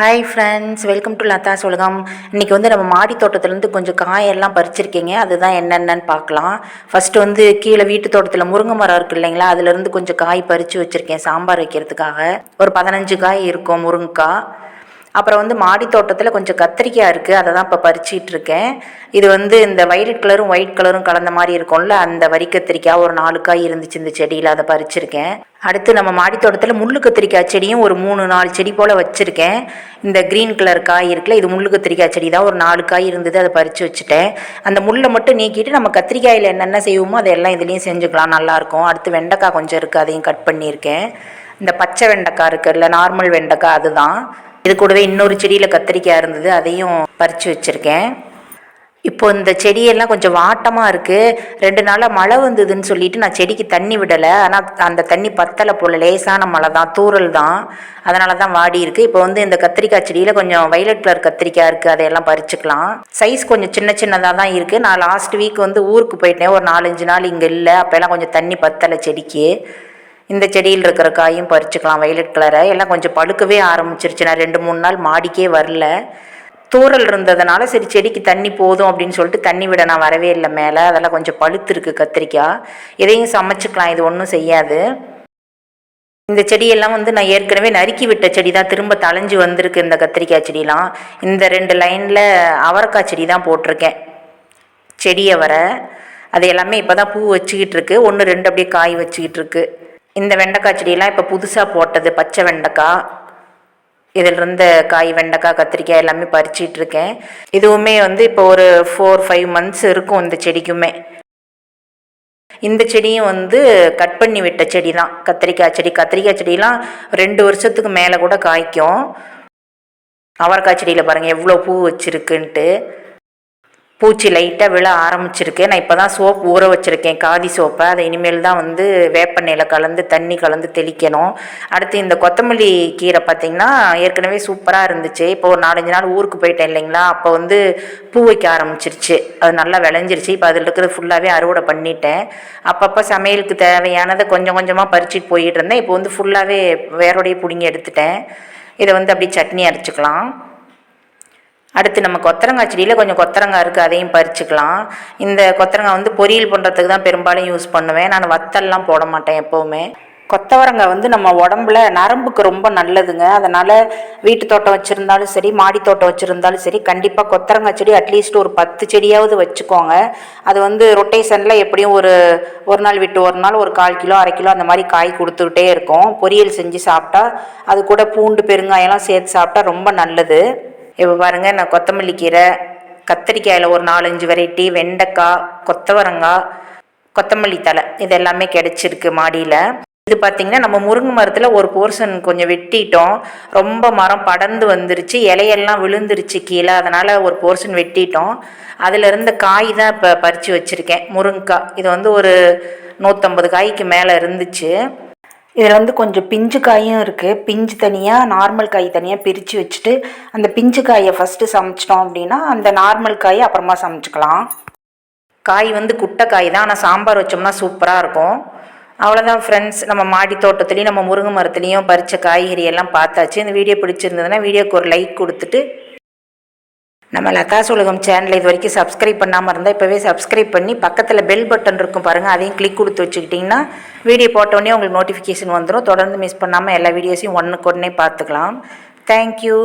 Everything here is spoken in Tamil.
Hi friends welcome to Latha Ulagam இன்றைக்கி வந்து நம்ம மாடி தோட்டத்துலேருந்து கொஞ்சம் காயெல்லாம் பறிச்சிருக்கீங்க. அதுதான் என்னென்னன்னு பார்க்கலாம். ஃபஸ்ட்டு வந்து கீழே வீட்டு தோட்டத்தில் முருங்கை மரம் இருக்குது இல்லைங்களா? அதுலேருந்து கொஞ்சம் காய் பறித்து வச்சுருக்கேன் சாம்பார் வைக்கிறதுக்காக. ஒரு பதினஞ்சு காய் இருக்கும் முருங்கைக்காய் அப்புறம் வந்து மாடி தோட்டத்தில் கொஞ்சம் கத்திரிக்காய் இருக்குது அதை தான் இப்போ பறிச்சிட்டு இருக்கேன். இது வந்து இந்த வைலட் கலரும் ஒயிட் கலரும் கலந்த மாதிரி இருக்கும்ல அந்த வரி கத்திரிக்காய் ஒரு நாலு காய் இருந்துச்சு இந்த செடியில் அதை பறிச்சிருக்கேன். அடுத்து நம்ம மாடி தோட்டத்தில் முள்ளு கத்திரிக்காய் செடியும் ஒரு மூணு நாலு செடி போல் வச்சுருக்கேன். இந்த க்ரீன் கலர் காய் இருக்குல்ல இது முள்ளு கத்திரிக்காய் செடி தான் ஒரு நாலு காய் இருந்தது அதை பறித்து வச்சுட்டேன். அந்த முள்ளை மட்டும் நீக்கிட்டு நம்ம கத்திரிக்காயில் என்னென்ன செய்வோமோ அதெல்லாம் இதுலேயும் செஞ்சுக்கலாம் நல்லாயிருக்கும் அடுத்து வெண்டைக்காய் கொஞ்சம் இருக்குது அதையும் கட் பண்ணியிருக்கேன். இந்த பச்சை வெண்டைக்காய் இருக்குல்ல நார்மல் வெண்டைக்காய் அதுதான். இது கூடவே இன்னொரு செடியில் கத்திரிக்காய் இருந்தது அதையும் பறித்து வச்சுருக்கேன். இப்போ இந்த செடியெல்லாம் கொஞ்சம் வாட்டமாக இருக்குது ரெண்டு நாளாக மழை வந்ததுன்னு சொல்லிட்டு நான் செடிக்கு தண்ணி விடலை. ஆனால் அந்த தண்ணி பத்தலை போல் லேசான மழை தான் தூரல் தான். அதனால தான் வாடி இருக்குது இப்போ வந்து இந்த கத்திரிக்காய் செடியில் கொஞ்சம் வைலட் கலர் கத்திரிக்காய் இருக்குது அதையெல்லாம் பறிச்சுக்கலாம். சைஸ் கொஞ்சம் சின்ன சின்னதாக தான் இருக்குது நான் லாஸ்ட் வீக் வந்து ஊருக்கு போயிட்டேன். ஒரு நாலஞ்சு நாள் இங்கே இல்லை. அப்போல்லாம் கொஞ்சம் தண்ணி பத்தலை செடிக்கு. இந்த செடியில் இருக்கிற காயும் பறிச்சுக்கலாம். வைலட் கலரை எல்லாம் கொஞ்சம் பழுக்கவே ஆரம்பிச்சிருச்சு. நான் ரெண்டு மூணு நாள் மாடிக்கே வரல. தூரல் இருந்ததுனால சரி செடிக்கு தண்ணி போதும் அப்படின்னு சொல்லிட்டு தண்ணி விட நான் வரவே இல்லை மேலே. அதெல்லாம் கொஞ்சம் பழுத்துருக்கு கத்திரிக்காய் இதையும் சமைச்சிக்கலாம். இது ஒன்றும் செய்யாது. இந்த செடியெல்லாம் வந்து நான் ஏற்கனவே நறுக்கி விட்ட செடி தான் திரும்ப தளைஞ்சு வந்திருக்கு இந்த கத்திரிக்காய் செடிலாம் இந்த ரெண்டு லைனில் அவரைக்காய் செடி தான் போட்டிருக்கேன். செடியை வர. அது எல்லாமே இப்போ தான் பூ வச்சுக்கிட்டு இருக்கு. ஒன்று ரெண்டு அப்படியே காய் வச்சுக்கிட்டு இருக்கு. இந்த வெண்டைக்காய் செடியெல்லாம் இப்போ புதுசாக போட்டது பச்சை வெண்டைக்காய். இதில் இருந்த காய் வெண்டைக்காய் கத்திரிக்காய் எல்லாமே பறிச்சிட்டு இருக்கேன். இதுவுமே வந்து இப்போ ஒரு ஃபோர் ஃபைவ் மந்த்ஸ் இருக்கும் இந்த செடிக்குமே. இந்த செடியும் வந்து கட் பண்ணி விட்ட செடி தான் கத்திரிக்காய் செடி. கத்திரிக்காய் செடியெலாம் ரெண்டு வருஷத்துக்கு மேலே கூட காய்க்கும். அவரைக்காய் செடியில் பாருங்கள் எவ்வளோ பூ வச்சுருக்குன்ட்டு. பூச்சி லைட்டாக விழ ஆரம்பிச்சிருக்கு. நான் இப்போ தான் சோப் ஊற வச்சுருக்கேன். காதி சோப்பை. அதை இனிமேல் தான் வந்து வேப்பெண்ணெயில் கலந்து தண்ணி கலந்து தெளிக்கணும். அடுத்து இந்த கொத்தமல்லி கீரை பார்த்திங்கன்னா ஏற்கனவே சூப்பராக இருந்துச்சு. இப்போ ஒரு நாலஞ்சு நாள் ஊருக்கு போயிட்டேன் இல்லைங்களா? அப்போ வந்து பூ வைக்க ஆரம்பிச்சிருச்சு. அது நல்லா விளைஞ்சிருச்சு. இப்போ அதில் இருக்கிறது ஃபுல்லாகவே அறுவடை பண்ணிட்டேன். அப்பப்போ சமையலுக்கு தேவையானதை கொஞ்சம் கொஞ்சமாக பறிச்சுட்டு போயிட்டு இருந்தேன். இப்போ வந்து ஃபுல்லாகவே வேரோடையே பிடுங்கி எடுத்துட்டேன். இதை வந்து அப்படியே சட்னி அரைச்சிக்கலாம். அடுத்து நம்ம கொத்தரங்காய் செடியில் கொஞ்சம் கொத்தரங்காய் இருக்குது அதையும் பறிச்சுக்கலாம். இந்த கொத்தரங்காய் வந்து பொரியல் பண்ணுறதுக்கு தான் பெரும்பாலும் யூஸ் பண்ணுவேன். நான் வத்தல்லாம் போட மாட்டேன் எப்போவுமே. கொத்தவரங்காய் வந்து நம்ம உடம்புல நரம்புக்கு ரொம்ப நல்லதுங்க. அதனால் வீட்டு தோட்டம் வச்சுருந்தாலும் சரி மாடி தோட்டம் வச்சுருந்தாலும் சரி கண்டிப்பாக கொத்தரங்காய் செடி அட்லீஸ்ட் ஒரு பத்து செடியாவது வச்சுக்கோங்க. அது வந்து ரொட்டேஷனில் எப்படியும் ஒரு ஒரு நாள் விட்டு ஒரு நாள் ஒரு கால் கிலோ அரை கிலோ அந்த மாதிரி காய் கொடுத்துக்கிட்டே இருக்கும். பொரியல் செஞ்சு சாப்பிட்டா அது கூட பூண்டு பெருங்காயெல்லாம் சேர்த்து சாப்பிட்டா ரொம்ப நல்லது. இப்போ பாருங்கள் நான் கொத்தமல்லி கீரை கத்திரிக்காயில் ஒரு நாலஞ்சு வெரைட்டி வெண்டைக்காய் கொத்தவரங்காய் கொத்தமல்லி தலை இது எல்லாமே கிடச்சிருக்கு மாடியில். இது பார்த்திங்கன்னா நம்ம முருங்கை மரத்தில் ஒரு போர்ஷன் கொஞ்சம் வெட்டிட்டோம். ரொம்ப மரம் படர்ந்து வந்துருச்சு. இலையெல்லாம் விழுந்துருச்சு கீழே. அதனால் ஒரு போர்ஷன் வெட்டிட்டோம். அதில் இருந்த காய் தான் இப்போ பறித்து வச்சுருக்கேன். முருங்கைக்காய் இது வந்து ஒரு நூற்றம்பது காய்க்கு மேலே இருந்துச்சு. இதில் வந்து கொஞ்சம் பிஞ்சு காயும் இருக்குது பிஞ்சு தனியாக நார்மல் காய் தனியாக பிரித்து வச்சுட்டு அந்த பிஞ்சு காயை ஃபஸ்ட்டு சமைச்சிட்டோம் அப்படின்னா அந்த நார்மல் காயை அப்புறமா சமைச்சிக்கலாம். காய் வந்து குட்டை காய் தான். ஆனால் சாம்பார் வச்சோம்னா சூப்பராக இருக்கும். அவ்வளோதான் ஃப்ரெண்ட்ஸ் நம்ம மாடி தோட்டத்துலேயும் நம்ம முருங்கை மரத்துலேயும் பறித்த காய்கறி எல்லாம் பார்த்தாச்சு. இந்த வீடியோ பிடிச்சிருந்ததுன்னா வீடியோக்கு ஒரு லைக் கொடுத்துட்டு நம்ம லதா சுலகம் சேனல் இது வரைக்கும் சப்ஸ்கிரைப் பண்ணாமல் இருந்தால் இப்போவே சப்ஸ்கிரைப் பண்ணி பக்கத்தில் பெல் பட்டன் இருக்கும் பாருங்கள் அதையும் கிளிக் கொடுத்து வச்சுக்கிட்டிங்கன்னா வீடியோ போட்டோடனே உங்களுக்கு நோட்டிஃபிகேஷன் வந்துடும் தொடர்ந்து மிஸ் பண்ணாமல் எல்லா வீடியோஸையும் ஒன்றுக்கு உடனே பார்த்துக்கலாம். தேங்க்யூ